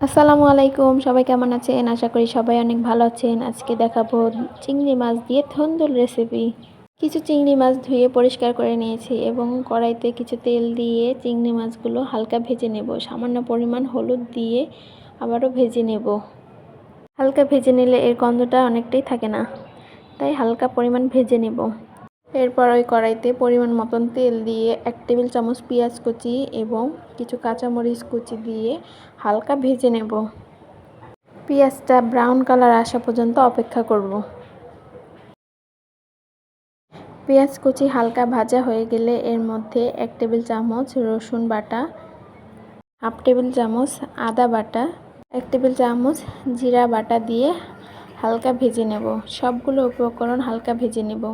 আসসালামু আলাইকুম, সবাই কেমন আছেন? আশা করি সবাই অনেক ভালো আছেন। আজকে দেখাবো চিংড়ি মাছ দিয়ে থন্দুল রেসিপি কিছু চিংড়ি মাছ ধুয়ে পরিষ্কার করে নিয়েছি এবং কড়াইতে কিছু তেল দিয়ে চিংড়ি মাছগুলো হালকা ভেজে নেব। সামান্য পরিমাণ হলুদ দিয়ে আবারও ভেজে নেব। হালকা ভেজে নিলে এর গন্ধটা অনেকটাই থাকে না, তাই হালকা পরিমাণ ভেজে নেব। এরপর ওই কড়াইতে পরিমাণ মতন তেল দিয়ে এক টেবিল চামচ পেঁয়াজ কুচি এবং কিছু কাঁচামরিচ কুচি দিয়ে হালকা ভেজে নেব। পেঁয়াজটা ব্রাউন কালার আসা পর্যন্ত অপেক্ষা করব। পেঁয়াজ কুচি হালকা ভাজা হয়ে গেলে এর মধ্যে এক টেবিল চামচ রসুন বাটা, হাফ টেবিল চামচ আদা বাটা, এক টেবিল চামচ জিরা বাটা দিয়ে হালকা ভেজে নেব। সবগুলো উপকরণ হালকা ভেজে নেব।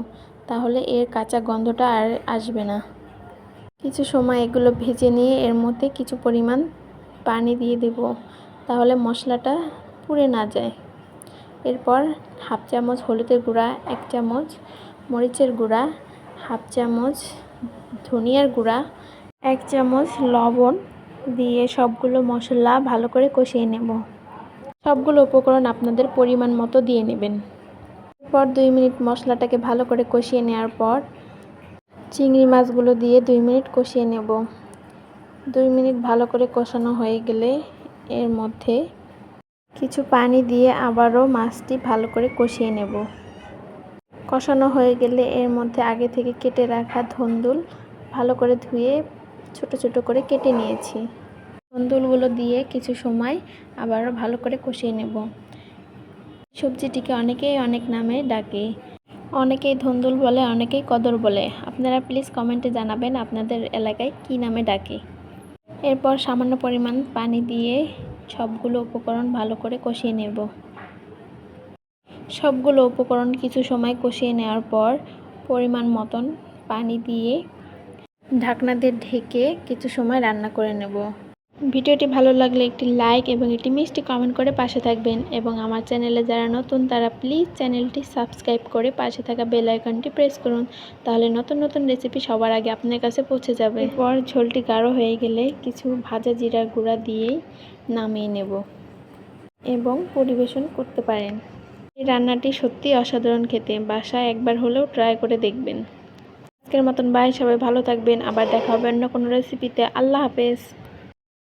তাহলে এর কাঁচা গন্ধটা আর আসবে না। কিছু সময় এগুলো ভেজে নিয়ে এর মধ্যে কিছু পরিমাণ পানি দিয়ে দেব। তাহলে মশলাটা পুড়ে না যায়। এরপর হাফ চামচ হলুদের গুঁড়া, এক চামচ মরিচের গুঁড়া, হাফ চামচ ধনিয়ার গুঁড়া, এক চামচ লবণ দিয়ে সবগুলো মশলা ভালো করে কষিয়ে নেব। সবগুলো উপকরণ আপনাদের পরিমাণ মতো দিয়ে নেবেন। এরপর দুই মিনিট মশলাটাকে ভালো করে কষিয়ে নেওয়ার পর চিংড়ি মাছগুলো দিয়ে দুই মিনিট কষিয়ে নেব। দুই মিনিট ভালো করে কষানো হয়ে গেলে এর মধ্যে কিছু পানি দিয়ে আবারও মাছটি ভালো করে কষিয়ে নেব। কষানো হয়ে গেলে এর মধ্যে আগে থেকে কেটে রাখা ধন্দুল ভালো করে ধুয়ে ছোট ছোট করে কেটে নিয়েছি। ধন্দুলগুলো দিয়ে কিছু সময় আবারও ভালো করে কষিয়ে নেব। সবজিটিকে অনেকেই অনেক নামে ডাকে, অনেকেই ধন্দুল বলে, অনেকেই কদর বলে। আপনারা প্লিজ কমেন্টে জানাবেন আপনাদের এলাকায় কি নামে ডাকে। এরপর সামান্য পরিমাণ পানি দিয়ে সবগুলো উপকরণ ভালো করে কষিয়ে নেব। সবগুলো উপকরণ কিছু সময় কষিয়ে নেওয়ার পর পরিমাণ মতন পানি দিয়ে ঢাকনা দিয়ে ঢেকে কিছু সময় রান্না করে নেব। ভিডিওটি ভালো লাগলে একটি লাইক এবং একটি মিষ্টি কমেন্ট করে পাশে থাকবেন এবং আমার চ্যানেলে যারা নতুন তারা প্লিজ চ্যানেলটি সাবস্ক্রাইব করে পাশে থাকা বেল আইকনটি প্রেস করুন, তাহলে নতুন নতুন রেসিপি সবার আগে আপনার কাছে পৌঁছে যাবে। এরপর ঝোলটি গাঢ় হয়ে গেলে কিছু ভাজা জিরা গুঁড়া দিয়েই নামিয়ে নেব এবং পরিবেশন করতে পারেন। এই রান্নাটি সত্যি অসাধারণ খেতে, বাসায় একবার হলেও ট্রাই করে দেখবেন। আজকের মতন বাই, সবাই ভালো থাকবেন, আবার দেখা হবে অন্য কোনো রেসিপিতে আল্লাহ হাফেজ।